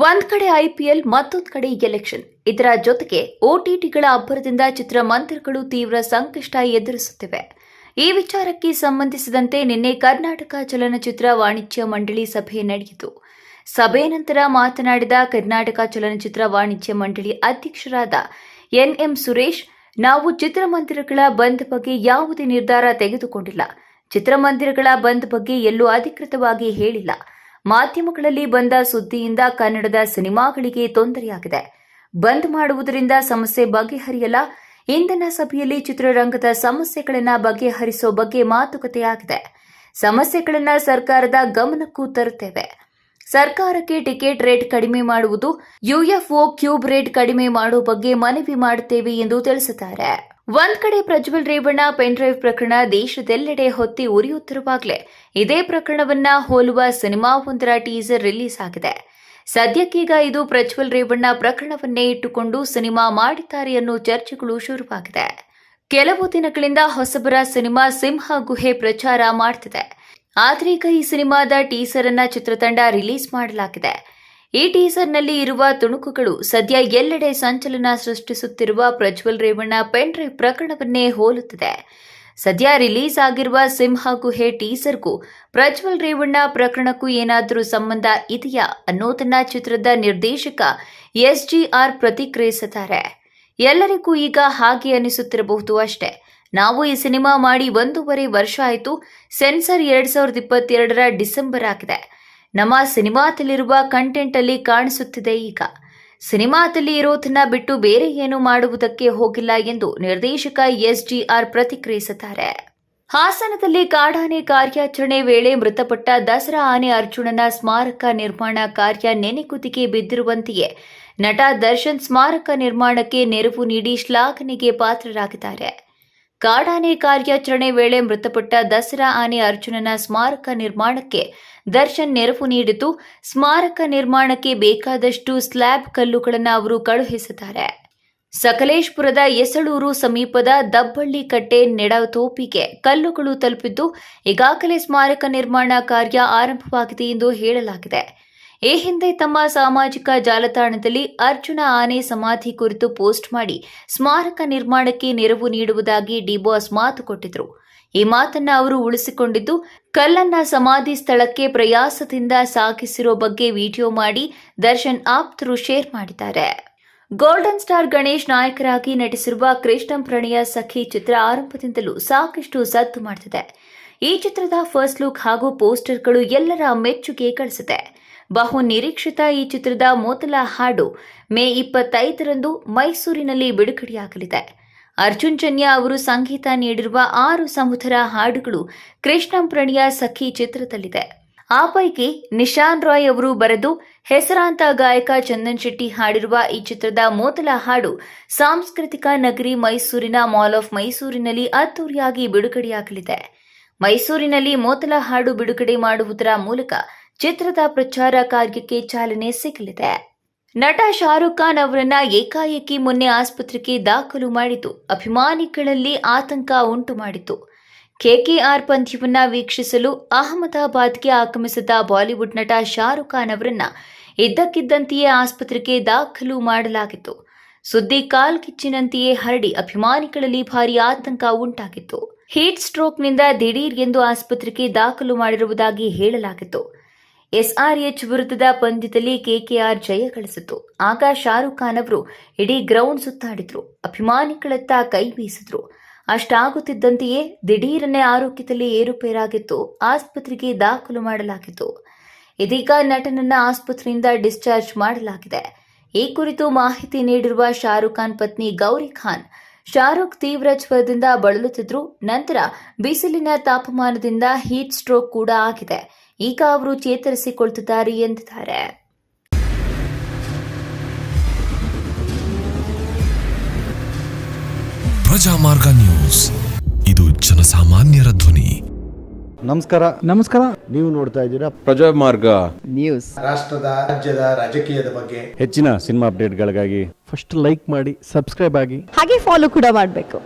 ಒಂದ್ ಕಡೆ ಐಪಿಎಲ್ ಮತ್ತೊಂದು ಕಡೆ ಎಲೆಕ್ಷನ್. ಇದರ ಜೊತೆಗೆ ಓಟಿಟಿಗಳ ಅಬ್ಬರದಿಂದ ಚಿತ್ರಮಂದಿರಗಳು ತೀವ್ರ ಸಂಕಷ್ಟ ಎದುರಿಸುತ್ತಿವೆ. ಈ ವಿಚಾರಕ್ಕೆ ಸಂಬಂಧಿಸಿದಂತೆ ನಿನ್ನೆ ಕರ್ನಾಟಕ ಚಲನಚಿತ್ರ ವಾಣಿಜ್ಯ ಮಂಡಳಿ ಸಭೆ ನಡೆಯಿತು. ಸಭೆ ನಂತರ ಮಾತನಾಡಿದ ಕರ್ನಾಟಕ ಚಲನಚಿತ್ರ ವಾಣಿಜ್ಯ ಮಂಡಳಿ ಅಧ್ಯಕ್ಷರಾದ ಎನ್ಎಂ ಸುರೇಶ್, ನಾವು ಚಿತ್ರಮಂದಿರಗಳ ಬಂದ್ ಬಗ್ಗೆ ಯಾವುದೇ ನಿರ್ಧಾರ ತೆಗೆದುಕೊಂಡಿಲ್ಲ. ಚಿತ್ರಮಂದಿರಗಳ ಬಂದ್ ಬಗ್ಗೆ ಎಲ್ಲೂ ಅಧಿಕೃತವಾಗಿ ಹೇಳಿಲ್ಲ. ಮಾಧ್ಯಮಗಳಲ್ಲಿ ಬಂದ ಸುದ್ದಿಯಿಂದ ಕನ್ನಡದ ಸಿನಿಮಾಗಳಿಗೆ ತೊಂದರೆಯಾಗಿದೆ. ಬಂದ್ ಮಾಡುವುದರಿಂದ ಸಮಸ್ಯೆ ಬಗೆಹರಿಯಲ್ಲ. ಇಂದಿನ ಸಭೆಯಲ್ಲಿ ಚಿತ್ರರಂಗದ ಸಮಸ್ಯೆಗಳನ್ನು ಬಗೆಹರಿಸೋ ಬಗ್ಗೆ ಮಾತುಕತೆಯಾಗಿದೆ. ಸಮಸ್ಯೆಗಳನ್ನು ಸರ್ಕಾರದ ಗಮನಕ್ಕೂ ತರುತ್ತೇವೆ. ಸರ್ಕಾರಕ್ಕೆ ಟಿಕೆಟ್ ರೇಟ್ ಕಡಿಮೆ ಮಾಡುವುದು, ಯುಎಫ್ಒ ಕ್ಯೂಬ್ ರೇಟ್ ಕಡಿಮೆ ಮಾಡುವ ಬಗ್ಗೆ ಮನವಿ ಮಾಡುತ್ತೇವೆ ಎಂದು ತಿಳಿಸಿದ್ದಾರೆ. ಒಂದ್ ಕಡೆ ಪ್ರಜ್ವಲ್ ರೇವಣ್ಣ ಪೆನ್ ಡ್ರೈವ್ ಪ್ರಕರಣ ದೇಶದೆಲ್ಲೆಡೆ ಹೊತ್ತಿ ಉರಿಯುತ್ತಿರುವಾಗಲೇ ಇದೇ ಪ್ರಕರಣವನ್ನ ಹೋಲುವ ಸಿನಿಮಾವೊಂದರ ಟೀಸರ್ ರಿಲೀಸ್ ಆಗಿದೆ. ಸದ್ಯಕ್ಕೀಗ ಇದು ಪ್ರಜ್ವಲ್ ರೇವಣ್ಣ ಪ್ರಕರಣವನ್ನೇ ಇಟ್ಟುಕೊಂಡು ಸಿನಿಮಾ ಮಾಡಿದ್ದಾರೆ ಅನ್ನೋ ಚರ್ಚೆಗಳು ಶುರುವಾಗಿದೆ. ಕೆಲವು ದಿನಗಳಿಂದ ಹೊಸಬರ ಸಿನಿಮಾ ಸಿಂಹ ಗುಹೆ ಪ್ರಚಾರ ಮಾಡ್ತಿದೆ. ಆದ್ರೀಗ ಈ ಸಿನಿಮಾದ ಟೀಸರ್ ಅನ್ನ ಚಿತ್ರತಂಡ ರಿಲೀಸ್ ಮಾಡಲಾಗಿದೆ. ಈ ಟೀಸರ್ನಲ್ಲಿ ಇರುವ ತುಣುಕುಗಳು ಸದ್ಯ ಎಲ್ಲೆಡೆ ಸಂಚಲನ ಸೃಷ್ಟಿಸುತ್ತಿರುವ ಪ್ರಜ್ವಲ್ ರೇವಣ್ಣ ಪೆಂಟ್ರಿ ಪ್ರಕರಣವನ್ನೇ ಹೋಲುತ್ತಿದೆ. ಸದ್ಯ ರಿಲೀಸ್ ಆಗಿರುವ ಸಿಂಹ ಗುಹೆ ಟೀಸರ್ಗೂ ಪ್ರಜ್ವಲ್ ರೇವಣ್ಣ ಪ್ರಕರಣಕ್ಕೂ ಏನಾದರೂ ಸಂಬಂಧ ಇದೆಯಾ ಅನ್ನೋದನ್ನ ಚಿತ್ರದ ನಿರ್ದೇಶಕ ಎಸ್ ಜಿ ಆರ್ ಪ್ರತಿಕ್ರಿಯಿಸುತ್ತಾರೆ ಎಲ್ಲರಿಗೂ ಈಗ ಹಾಗೆ ಅನಿಸುತ್ತಿರಬಹುದು ಅಷ್ಟೇ. ನಾವು ಈ ಸಿನಿಮಾ ಮಾಡಿ ಒಂದೂವರೆ ವರ್ಷ ಆಯಿತು. ಸೆನ್ಸರ್ ಎರಡ್ ಸಾವಿರದ ಇಪ್ಪತ್ತೆರಡರ ಡಿಸೆಂಬರ್ ಆಗಿದೆ. ನಮ್ಮ ಸಿನಿಮಾದಲ್ಲಿರುವ ಕಂಟೆಂಟ್ ಅಲ್ಲಿ ಕಾಣಿಸುತ್ತಿದೆ ಈಗ. ಸಿನಿಮಾದಲ್ಲಿ ಇರೋದನ್ನ ಬಿಟ್ಟು ಬೇರೆ ಏನು ಮಾಡುವುದಕ್ಕೆ ಹೋಗಿಲ್ಲ ಎಂದು ನಿರ್ದೇಶಕ ಎಸ್ ಜಿ ಆರ್ ಪ್ರತಿಕ್ರಿಯಿಸುತ್ತಾರೆ ಹಾಸನದಲ್ಲಿ ಕಾಡಾನೆ ಕಾರ್ಯಾಚರಣೆ ವೇಳೆ ಮೃತಪಟ್ಟ ದಸರಾ ಆನೆ ಅರ್ಜುನನ ಸ್ಮಾರಕ ನಿರ್ಮಾಣ ಕಾರ್ಯ ನೆನೆಗುದಿಗೆ ಬಿದ್ದಿರುವಂತೆಯೇ ನಟ ದರ್ಶನ್ ಸ್ಮಾರಕ ನಿರ್ಮಾಣಕ್ಕೆ ನೆರವು ನೀಡಿ ಶ್ಲಾಘನೆಗೆ ಪಾತ್ರರಾಗಿದ್ದಾರೆ. ಕಾಡಾನೆ ಕಾರ್ಯಾಚರಣೆ ವೇಳೆ ಮೃತಪಟ್ಟ ದಸರಾ ಆನೆ ಅರ್ಜುನನ ಸ್ಮಾರಕ ನಿರ್ಮಾಣಕ್ಕೆ ದರ್ಶನ್ ನೆರವು ನೀಡಿದ್ದು, ಸ್ಮಾರಕ ನಿರ್ಮಾಣಕ್ಕೆ ಬೇಕಾದಷ್ಟು ಸ್ಲ್ಯಾಬ್ ಕಲ್ಲುಗಳನ್ನು ಅವರು ಕಳುಹಿಸಿದ್ದಾರೆ. ಸಕಲೇಶ್ಪುರದ ಎಸಳೂರು ಸಮೀಪದ ದಬ್ಬಳ್ಳಿ ಕಟ್ಟೆ ನೆಡತೋಪಿಗೆ ಕಲ್ಲುಗಳು ತಲುಪಿದ್ದು, ಈಗಾಗಲೇ ಸ್ಮಾರಕ ನಿರ್ಮಾಣ ಕಾರ್ಯ ಆರಂಭವಾಗಿದೆ ಎಂದು ಹೇಳಲಾಗಿದೆ. ಈ ಹಿಂದೆ ತಮ್ಮ ಸಾಮಾಜಿಕ ಜಾಲತಾಣದಲ್ಲಿ ಅರ್ಜುನ ಆನೆ ಸಮಾಧಿ ಕುರಿತು ಪೋಸ್ಟ್ ಮಾಡಿ ಸ್ಮಾರಕ ನಿರ್ಮಾಣಕ್ಕೆ ನೆರವು ನೀಡುವುದಾಗಿ ಡಿಬಾಸ್ ಮಾತು ಕೊಟ್ಟಿದ್ರು. ಈ ಮಾತನ್ನ ಅವರು ಉಳಿಸಿಕೊಂಡಿದ್ದು, ಕಲ್ಲನ್ನ ಸಮಾಧಿ ಸ್ಥಳಕ್ಕೆ ಪ್ರಯಾಸದಿಂದ ಸಾಗಿಸಿರೋ ಬಗ್ಗೆ ವಿಡಿಯೋ ಮಾಡಿ ದರ್ಶನ್ ಆಪ್ತರು ಶೇರ್ ಮಾಡಿದ್ದಾರೆ. ಗೋಲ್ಡನ್ ಸ್ಟಾರ್ ಗಣೇಶ್ ನಾಯಕರಾಗಿ ನಟಿಸಿರುವ ಕೃಷ್ಣಂ ಪ್ರಣಯ ಸಖಿ ಚಿತ್ರ ಆರಂಭದಿಂದಲೂ ಸಾಕಷ್ಟು ಸದ್ದು ಮಾಡುತ್ತಿದೆ ಈ ಚಿತ್ರದ ಫಸ್ಟ್ ಲುಕ್ ಹಾಗೂ ಪೋಸ್ಟರ್ಗಳು ಎಲ್ಲರ ಮೆಚ್ಚುಗೆ ಗಳಿಸಿದೆ ಬಹು ನಿರೀಕ್ಷಿತ ಈ ಚಿತ್ರದ ಮೊದಲ ಹಾಡು ಮೇ ಇಪ್ಪತ್ತೈದರಂದು ಮೈಸೂರಿನಲ್ಲಿ ಬಿಡುಗಡೆಯಾಗಲಿದೆ. ಅರ್ಜುನ್ ಜನ್ಯ ಅವರು ಸಂಗೀತ ನೀಡಿರುವ ಆರು ಸಮುದ್ರ ಹಾಡುಗಳು ಕೃಷ್ಣಂ ಪ್ರಣಯ ಸಖಿ ಚಿತ್ರದಲ್ಲಿದೆ. ಆ ಪೈಕಿ ನಿಶಾನ್ ರಾಯ್ ಅವರು ಬರೆದು ಹೆಸರಾಂತ ಗಾಯಕ ಚಂದನ್ ಶೆಟ್ಟಿ ಹಾಡಿರುವ ಈ ಚಿತ್ರದ ಮೊದಲ ಹಾಡು ಸಾಂಸ್ಕೃತಿಕ ನಗರಿ ಮೈಸೂರಿನ ಮಾಲ್ ಆಫ್ ಮೈಸೂರಿನಲ್ಲಿ ಅದ್ದೂರಿಯಾಗಿ ಬಿಡುಗಡೆಯಾಗಲಿದೆ. ಮೈಸೂರಿನಲ್ಲಿ ಮೊದಲ ಹಾಡು ಬಿಡುಗಡೆ ಮಾಡುವುದರ ಮೂಲಕ ಚಿತ್ರದ ಪ್ರಚಾರ ಕಾರ್ಯಕ್ಕೆ ಚಾಲನೆ ಸಿಗಲಿದೆ. ನಟ ಶಾರುಖ್ ಖಾನ್ ಅವರನ್ನ ಏಕಾಏಕಿ ಮೊನ್ನೆ ಆಸ್ಪತ್ರೆಗೆ ದಾಖಲು ಮಾಡಿತು ಅಭಿಮಾನಿಗಳಲ್ಲಿ ಆತಂಕ ಉಂಟು ಮಾಡಿತು ಕೆಕೆಆರ್ ಪಂದ್ಯವನ್ನ ವೀಕ್ಷಿಸಲು ಅಹಮದಾಬಾದ್ಗೆ ಆಗಮಿಸಿದ ಬಾಲಿವುಡ್ ನಟ ಶಾರುಖ್ ಖಾನ್ ಅವರನ್ನ ಇದ್ದಕ್ಕಿದ್ದಂತೆಯೇ ಆಸ್ಪತ್ರೆಗೆ ದಾಖಲು ಮಾಡಲಾಗಿತ್ತು. ಸುದ್ದಿ ಕಾಲ್ಕಿಚ್ಚಿನಂತೆಯೇ ಹರಡಿ ಅಭಿಮಾನಿಗಳಲ್ಲಿ ಭಾರಿ ಆತಂಕ ಉಂಟಾಗಿತ್ತು. ಹೀಟ್ ಸ್ಟ್ರೋಕ್ನಿಂದ ದಿಢೀರ್ ಎಂದು ಆಸ್ಪತ್ರೆಗೆ ದಾಖಲು ಮಾಡಿರುವುದಾಗಿ ಹೇಳಲಾಗಿತ್ತು. ಎಸ್ಆರ್ಎಚ್ ವಿರುದ್ಧದ ಪಂದ್ಯದಲ್ಲಿ ಕೆಕೆಆರ್ ಜಯ ಗಳಿಸಿತು. ಆಗ ಶಾರುಖ್ ಖಾನ್ ಅವರು ಇಡೀ ಗ್ರೌಂಡ್ ಸುತ್ತಾಡಿದ್ರು. ಅಭಿಮಾನಿಗಳತ್ತ ಕೈ ಬೀಸಿದ್ರು. ಅಷ್ಟಾಗುತ್ತಿದ್ದಂತೆಯೇ ದಿಢೀರನೆ ಆರೋಗ್ಯದಲ್ಲಿ ಏರುಪೇರಾಗಿತ್ತು ಆಸ್ಪತ್ರೆಗೆ ದಾಖಲು ಮಾಡಲಾಗಿತ್ತು. ಇದೀಗ ನಟನನ್ನ ಆಸ್ಪತ್ರೆಯಿಂದ ಡಿಸ್ಚಾರ್ಜ್ ಮಾಡಲಾಗಿದೆ. ಈ ಕುರಿತು ಮಾಹಿತಿ ನೀಡಿರುವ ಶಾರುಖ್ ಖಾನ್ ಪತ್ನಿ ಗೌರಿ ಖಾನ್, ಶಾರುಖ್ ತೀವ್ರ ಜ್ವರದಿಂದ ಬಳಲುತ್ತಿದ್ರು. ನಂತರ ಬಿಸಿಲಿನ ತಾಪಮಾನದಿಂದ ಹೀಟ್ ಸ್ಟ್ರೋಕ್ ಕೂಡ ಆಗಿದೆ. ಈಗ ಅವರು ಚೇತರಿಸಿಕೊಳ್ತಿದ್ದಾರೆ ಎಂದಿದ್ದಾರೆ. ಪ್ರಜಾಮಾರ್ಗ ನ್ಯೂಸ್. ಇದು ಜನಸಾಮಾನ್ಯರ ಧ್ವನಿ. ನಮಸ್ಕಾರ. ನಮಸ್ಕಾರ. ನೀವು ನೋಡ್ತಾ ಇದ್ದೀರಾ ಪ್ರಜಾಮಾರ್ಗ ನ್ಯೂಸ್. ರಾಷ್ಟ್ರದ ರಾಜ್ಯದ ರಾಜಕೀಯದ ಬಗ್ಗೆ ಹೆಚ್ಚಿನ ಸಿನಿಮಾ ಅಪ್ಡೇಟ್ಗಳಿಗಾಗಿ ಫಸ್ಟ್ ಲೈಕ್ ಮಾಡಿ ಸಬ್ಸ್ಕ್ರೈಬ್ ಆಗಿ. ಹಾಗೆ ಫಾಲೋ ಕೂಡ ಮಾಡಬೇಕು.